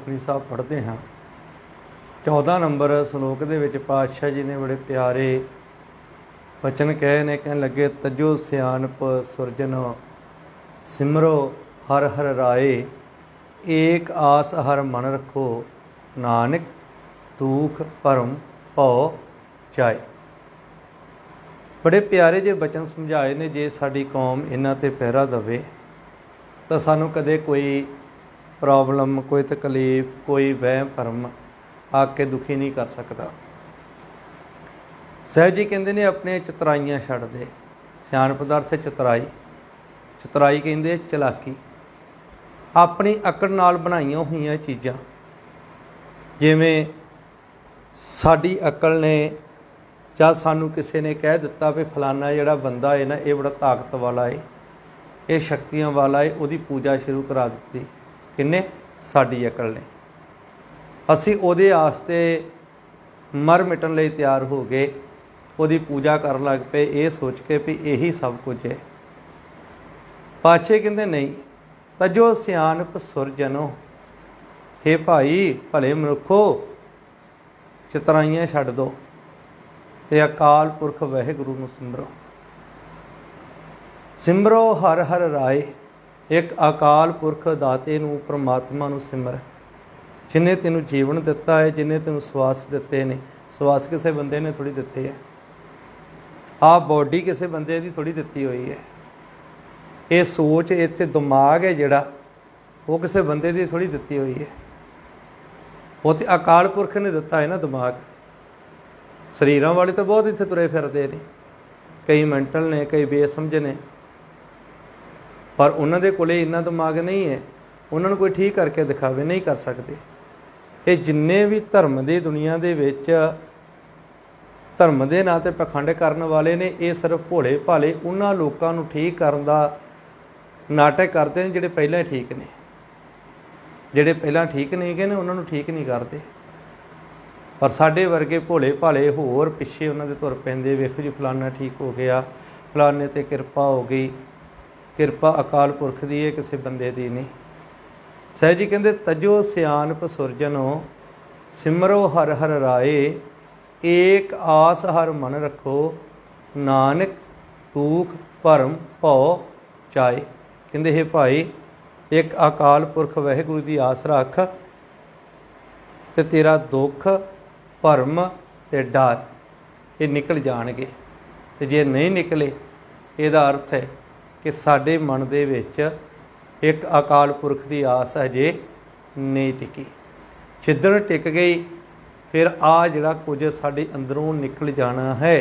ਸੁਖਨੀ ਸਾਹਿਬ ਪੜ੍ਹਦੇ ਹਾਂ। 14 ਨੰਬਰ ਸ਼ਲੋਕ ਦੇ ਵਿੱਚ ਪਾਤਸ਼ਾਹ ਜੀ ਨੇ ਬੜੇ ਪਿਆਰੇ ਵਚਨ ਕਹੇ ਨੇ, ਕਹਿਣ ਲੱਗੇ, ਤਜੋ ਸਿਆਨਪ ਸੁਰਜਨ, ਸਿਮਰੋ ਹਰ ਹਰ ਰਾਏ, ਏਕ ਆਸ ਹਰ ਮਨ ਰੱਖੋ, ਨਾਨਕ ਤੂਖ ਪਰਮ ਭਉ ਚਾਏ। ਬੜੇ ਪਿਆਰੇ ਜੇ ਬਚਨ ਸਮਝਾਏ ਨੇ, ਜੇ ਸਾਡੀ ਕੌਮ ਇਹਨਾਂ ਤੇ ਪਹਿਰਾ ਦਵੇ, ਤਾਂ ਸਾਨੂੰ ਕਦੇ ਕੋਈ ਪ੍ਰੋਬਲਮ, ਕੋਈ ਤਕਲੀਫ, ਕੋਈ ਵਹਿਮ, ਭਰਮ ਆ ਕੇ ਦੁਖੀ ਨਹੀਂ ਕਰ ਸਕਦਾ। ਸਹਿਜ ਜੀ ਕਹਿੰਦੇ ਨੇ ਆਪਣੇ ਚਤਰਾਈਆਂ ਛੱਡ ਦੇ। ਸਿਆਣ ਪਦਾਰਥ ਚਤਰਾਈ। ਚਤਰਾਈ ਕਹਿੰਦੇ ਚਲਾਕੀ। ਆਪਣੀ ਅਕੜ ਨਾਲ ਬਣਾਈਆਂ ਹੋਈਆਂ ਚੀਜ਼ਾਂ। ਜਿਵੇਂ ਸਾਡੀ ਅਕਲ ਨੇ ਜਾਂ ਸਾਨੂੰ ਕਿਸੇ ਨੇ ਕਹਿ ਦਿੱਤਾ ਵੀ ਫਲਾਨਾ ਜਿਹੜਾ ਬੰਦਾ ਹੈ ਨਾ, ਇਹ ਬੜਾ ਤਾਕਤ ਵਾਲਾ ਹੈ ਇਹ ਸ਼ਕਤੀਆਂ ਵਾਲਾ ਹੈ ਉਹਦੀ ਪੂਜਾ ਸ਼ੁਰੂ ਕਰਾ ਦਿੱਤੀ। ਕਿੰਨੇ? ਸਾਡੀ ਅਕਲ ਨੇ। ਅਸੀਂ ਉਹਦੇ ਆਸਤੇ ਮਰ ਮਿਟਣ ਲਈ ਤਿਆਰ ਹੋ ਗਏ। ਉਹਦੀ ਪੂਜਾ ਕਰਨ ਲੱਗ ਪਏ। ਇਹ ਸੋਚ ਕੇ ਵੀ ਇਹੀ ਸਭ ਕੁਝ ਹੈ। ਪਾਛੇ ਕਹਿੰਦੇ, ਨਹੀਂ ਤਾਂ ਤਜੋ ਸਿਆਣਪ ਸੁਰਜਨੋ। ਹੇ ਭਾਈ, ਭਲੇ ਮਨੁੱਖੋ, ਚਤਰਾਈਆਂ ਛੱਡ ਦੋ ਤੇ ਅਕਾਲ ਪੁਰਖ ਵਾਹਿਗੁਰੂ ਨੂੰ ਸਿਮਰੋ। ਸਿਮਰੋ ਹਰ ਹਰ ਰਾਏ। ਇੱਕ ਅਕਾਲ ਪੁਰਖ ਦਾਤੇ ਨੂੰ ਪ੍ਰਮਾਤਮਾ ਨੂੰ ਸਿਮਰ ਜਿਨੇ ਤੈਨੂੰ ਜੀਵਨ ਦਿੱਤਾ ਹੈ, ਜਿਨੇ ਤੈਨੂੰ ਸਵਾਸ ਦਿੱਤੇ ਨੇ। ਸਵਾਸ ਕਿਸੇ ਬੰਦੇ ਨੇ ਥੋੜੀ ਦਿੱਤੇ ਹੈ। ਆ ਬੋਡੀ ਕਿਸੇ ਬੰਦੇ ਦੀ ਥੋੜੀ ਦਿੱਤੀ ਹੋਈ ਹੈ। ਇਹ ਸੋਚ ਇੱਥੇ ਦਿਮਾਗ ਹੈ ਜਿਹੜਾ, ਉਹ ਕਿਸੇ ਬੰਦੇ ਦੀ ਥੋੜੀ ਦਿੱਤੀ ਹੋਈ ਹੈ। ਉਹ ਤੇ ਅਕਾਲ ਪੁਰਖ ਨੇ ਦਿੱਤਾ ਹੈ ਨਾ ਦਿਮਾਗ। ਸਰੀਰਾਂ ਵਾਲੇ ਤਾਂ ਬਹੁਤ ਇੱਥੇ ਤੁਰੇ ਫਿਰਦੇ ਨੇ। ਕਈ ਮੈਂਟਲ ਨੇ, ਕਈ ਬੇਸਮਝ ਨੇ। ਪਰ ਉਹਨਾਂ ਦੇ ਕੋਲੇ ਇੰਨਾ ਦਿਮਾਗ ਨਹੀਂ ਹੈ। ਉਹਨਾਂ ਨੂੰ ਕੋਈ ਠੀਕ ਕਰਕੇ ਦਿਖਾਵੇ, ਨਹੀਂ ਕਰ ਸਕਦੇ। ਇਹ ਜਿੰਨੇ ਵੀ ਧਰਮ ਦੇ ਦੁਨੀਆ ਦੇ ਵਿੱਚ ਧਰਮ ਦੇ ਨਾਂ ਤੇ ਪਖੰਡ ਕਰਨ ਵਾਲੇ ਨੇ, ਇਹ ਸਿਰਫ ਭੋਲੇ ਭਾਲੇ ਉਹਨਾਂ ਲੋਕਾਂ ਨੂੰ ਠੀਕ ਕਰਨ ਦਾ ਨਾਟਕ ਕਰਦੇ ਨੇ ਜਿਹੜੇ ਪਹਿਲਾਂ ਹੀ ਠੀਕ ਨੇ। ਜਿਹੜੇ ਪਹਿਲਾਂ ਠੀਕ ਨਹੀਂ ਹੈਗੇ ਨੇ, ਉਹਨਾਂ ਨੂੰ ਠੀਕ ਨਹੀਂ ਕਰਦੇ। ਪਰ ਸਾਡੇ ਵਰਗੇ ਭੋਲੇ ਭਾਲੇ ਹੋਰ ਪਿੱਛੇ ਉਹਨਾਂ ਦੇ ਤੁਰ ਪੈਂਦੇ, ਵੇਖੋ ਜੀ ਫਲਾਨਾ ਠੀਕ ਹੋ ਗਿਆ, ਫਲਾਨੇ ਤੇ ਕਿਰਪਾ ਹੋ ਗਈ। ਕਿਰਪਾ ਅਕਾਲ ਪੁਰਖ ਦੀ ਹੈ ਕਿਸੇ ਬੰਦੇ ਦੀ ਨਹੀਂ। ਸਹਿ ਜੀ ਕਹਿੰਦੇ, ਤਜੋ ਸਿਆਨਪ ਸੁਰਜਨੋ, ਸਿਮਰੋ ਹਰ ਹਰ ਰਾਏ, ਏਕ ਆਸ ਹਰ ਮਨ ਰੱਖੋ, ਨਾਨਕ ਤੂਖ ਭਰਮ ਭਉ ਚਾਏ। ਕਹਿੰਦੇ, ਹੈ ਭਾਈ, ਇੱਕ ਅਕਾਲ ਪੁਰਖ ਵਾਹਿਗੁਰੂ ਦੀ ਆਸ ਰੱਖ ਤੇ ਤੇਰਾ ਦੁੱਖ, ਭਰਮ ਤੇ ਡਰ ਇਹ ਨਿਕਲ ਜਾਣਗੇ ਤੇ ਜੇ ਨਹੀਂ ਨਿਕਲੇ, ਇਹਦਾ ਅਰਥ ਹੈ ਕਿ ਸਾਡੇ ਮਨ ਦੇ ਵਿੱਚ ਇੱਕ ਅਕਾਲ ਪੁਰਖ ਦੀ ਆਸ ਅਜੇ ਨਹੀਂ ਟਿਕੀ। ਜਿੱਦਣ ਟਿਕ ਗਈ, ਫਿਰ ਆ ਜਿਹੜਾ ਕੁਝ ਸਾਡੇ ਅੰਦਰੋਂ ਨਿਕਲ ਜਾਣਾ ਹੈ।